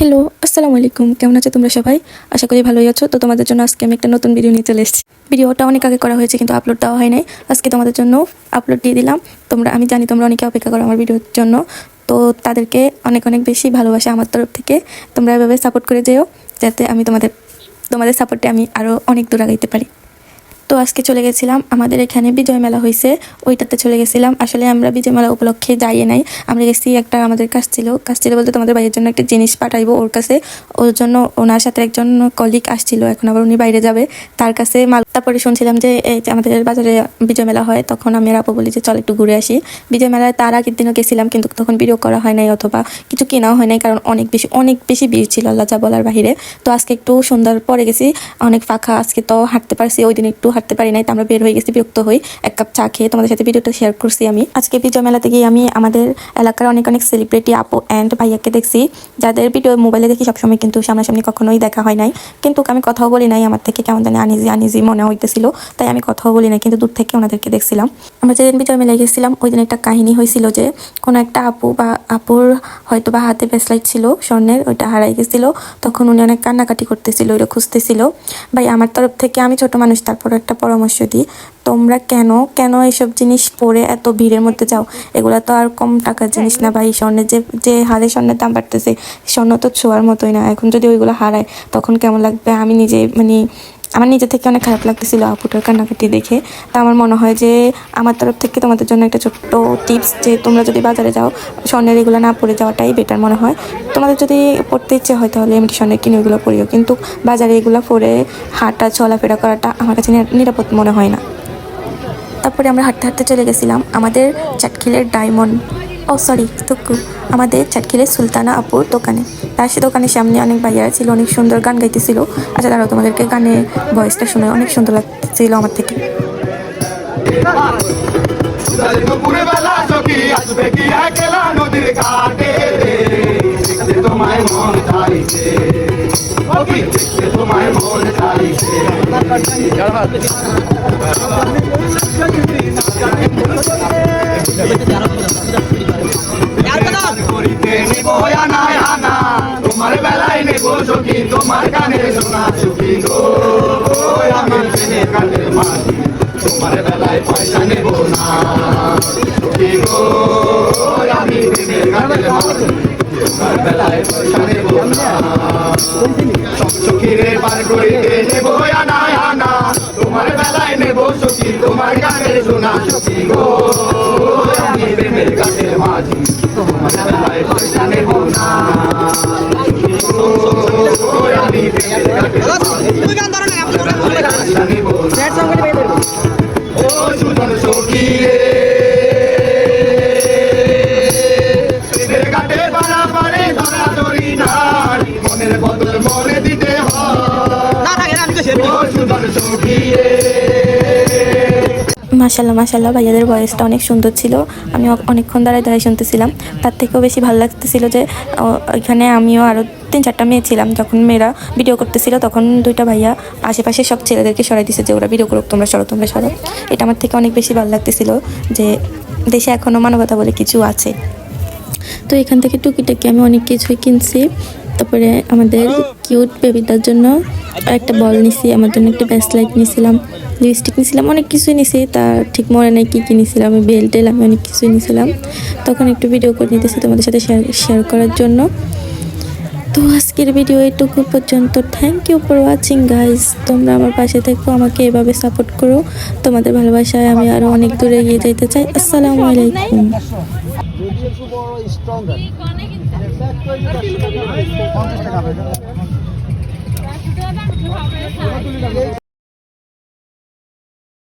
Hello আসসালামু আলাইকুম। কেমন আছো তোমরা সবাই? আশা করি ভালোই আছো। তো তোমাদের জন্য আজকে আমি একটা নতুন ভিডিও নিয়ে চলে এসেছি। ভিডিওটা অনেক আগে করা হয়েছে, কিন্তু আপলোড দেওয়া হয় নাই। আজকে তোমাদের জন্য আপলোড দিয়ে দিলাম। তোমরা, আমি জানি তোমরা অনেকে অপেক্ষা করো আমার ভিডিওর জন্য। তো তাদেরকে অনেক অনেক বেশি ভালোবাসা আমার তরফ থেকে। তোমরা এভাবে সাপোর্ট করে যেও, যাতে আমি তোমাদের তোমাদের সাপোর্টে আমি আরও অনেক দূর আগাইতে পারি। তো আজকে চলে গেছিলাম, আমাদের এখানে বিজয় মেলা হয়েছে ওইটাতে চলে গেছিলাম। আসলে আমরা বিজয় মেলা উপলক্ষে যাইয়ে নাই, আমরা গেছি একটা আমাদের কাজ ছিল। কাজ ছিল বলতে তোমাদের বাইরের জন্য একটা জিনিস পাঠাইবো ওর কাছে। ওর জন্য ওনার সাথে একজন কলিগ আসছিল, এখন আবার উনি বাইরে যাবে। তার কাছে মাল তারপরে শুনছিলাম যে এই আমাদের বাজারে বিজয় মেলা হয়, তখন আমি আপু বলি যে, চল একটু ঘুরে আসি। বিজয় মেলায় তার আগের দিনও গেছিলাম, কিন্তু তখন ভিডিও করা হয় নাই অথবা কিছু কেনাও হয় নাই, কারণ অনেক বেশি অনেক বেশি ভিড় ছিল, আল্লাহ যা বলার বাহিরে। তো আজকে একটু সুন্দর পরে গেছি, অনেক ফাঁকা, আজকে তো হাঁটতে পারছি, ওই দিন একটু হাঁটতে পারি নাই, তো আমরা বের হয়ে গেছি, বিরক্ত হই। এক কাপ চা খেয়ে তোমাদের সাথে ভিডিওটা শেয়ার করছি আমি। আজকে বিজয় মেলাতে গিয়ে আমি আমাদের এলাকার অনেক অনেক সেলিব্রিটি আপু অ্যান্ড ভাইয়াকে দেখছি, যাদের ভিডিও মোবাইলে দেখি সবসময় কিন্তু সামনাসামনি কখনোই দেখা হয় নাই। কিন্তু আমি কথাও বলি নাই, আমার থেকে কেমন জানি আনিজি আনিজি মনে হইতেছিল, তাই আমি কথাও বলি নাই, কিন্তু দূর থেকে ওনাদেরকে দেখছিলাম। আমরা যেদিন বিজয় মেলায় গেছিলাম, ওই দিন একটা কাহিনী হয়েছিল যে, কোনো একটা আপু বা আপুর হয়তো বা হাতে ব্রেসলাইট ছিল, স্বর্ণের, ওইটা হারাই গেছিল, তখন উনি অনেক কান্নাকাটি করতেছিল, ওইটা খুঁজতেছিল। ভাই, আমার তরফ থেকে আমি ছোট মানুষ, তারপর পরামর্শ দিই, তোমরা কেন কেন এইসব জিনিস পরে এত ভিড়ের মধ্যে যাও? এগুলো তো আর কম টাকার জিনিস না ভাই। স্বর্ণের যে যে হারে স্বর্ণের দাম বাড়তেছে, স্বর্ণ তো ছোঁয়ার মতোই না। এখন যদি ওইগুলো হারায়, তখন কেমন লাগবে? আমি নিজে মানে আমার নিজে থেকে অনেক খারাপ লাগতেছিল আপুটার কান্নাকাটি দেখে। তা আমার মনে হয় যে আমার তরফ থেকে তোমাদের জন্য একটা ছোট্ট টিপস যে তোমরা যদি বাজারে যাও, স্বর্ণের এগুলো না পরে যাওয়াটাই বেটার মনে হয়। তোমাদের যদি পড়তে ইচ্ছে হয় তাহলে এমনি স্বর্ণের কিনে ওইগুলো পরিও কিন্তু বাজারে এগুলো পরে হাঁটা, চলাফেরা করাটা আমার কাছে নিরা- নিরাপদ মনে হয় না। তারপরে আমরা হাঁটতে হাঁটতে চলে গেছিলাম আমাদের চাটখিলের ডায়মন্ড ও সরি তুকু। আমাদের চাটখিলের সুলতানা আপুর দোকানে। তার সে দোকানের সামনে অনেক ভাইয়ারা ছিল অনেক সুন্দর গান গাইতেছিল। আচ্ছা দাঁড়াও তোমাদেরকে গানের ভয়েসটা শুনে অনেক সুন্দর লাগতেছিল আমার থেকে। তোমায় মন চাইছে তোমায় মন চাইছে করিতে নিব আনায় আনা বেলায় নেব চকি তোমার কানে শোনা চুকি গো। আমি ট্রেনে কানের মাঝি তোমার বেলায় পয়সা নেব না চুকি গো। আমি ট্রেনে কানের মাঝি তোমার বেলায় পয়সা নেব না। সব চকিরে পার করিতে নেব আনায় আনা, তোমার বেলায় নেব চকি তোমার কানে শোনা চুকি গো। আমি প্রেমের কানের মনে দিতে মাসাল্লাহ মাসাল্লাহ ভাইয়াদের ভয়েসটা অনেক সুন্দর ছিল। আমি অ- অনেকক্ষণ দাঁড়ায় দাঁড়ায় শুনতেছিলাম। তার থেকেও বেশি ভালো লাগতেছিল যে ওইখানে আমিও আরও তিন চারটা মেয়ে ছিলাম। যখন মেয়েরা ভিডিও করতেছিল তখন দুইটা ভাইয়া আশেপাশে সব ছেলেদেরকে সরাই দিছে যে ওরা ভিডিও করুক তোমরা সরো তোমরা সরো। এটা আমার থেকে অনেক বেশি ভালো লাগতেছিল যে দেশে এখনও মানবতা বলে কিছু আছে। তো এখান থেকে টুকিটাকি আমি অনেক কিছুই কিনছি। তারপরে আমাদের কিউট বেবিটার জন্য একটা বল নিছি, আমার জন্য একটা ব্যাসলাইট নিয়েছিলাম লিপস্টিক নিয়েছিলাম অনেক কিছুই নিছি, তা ঠিক মনে নেই কী কী নিয়েছিলাম আমি বেল টেল আমি অনেক কিছুই নিয়েছিলাম তখন একটু ভিডিও করে নিতেছি তোমাদের সাথে শেয়ার শেয়ার করার জন্য। তো আজকের ভিডিও এটুকু পর্যন্ত। Thank you for watching guys তোমরা আমার পাশে থেকো, আমাকে এভাবে সাপোর্ট করো। তোমাদের ভালোবাসায় আমি আরও অনেক দূরে এগিয়ে যেতে চাই। আসসালামু আলাইকুম। পঞ্চাশ টাকা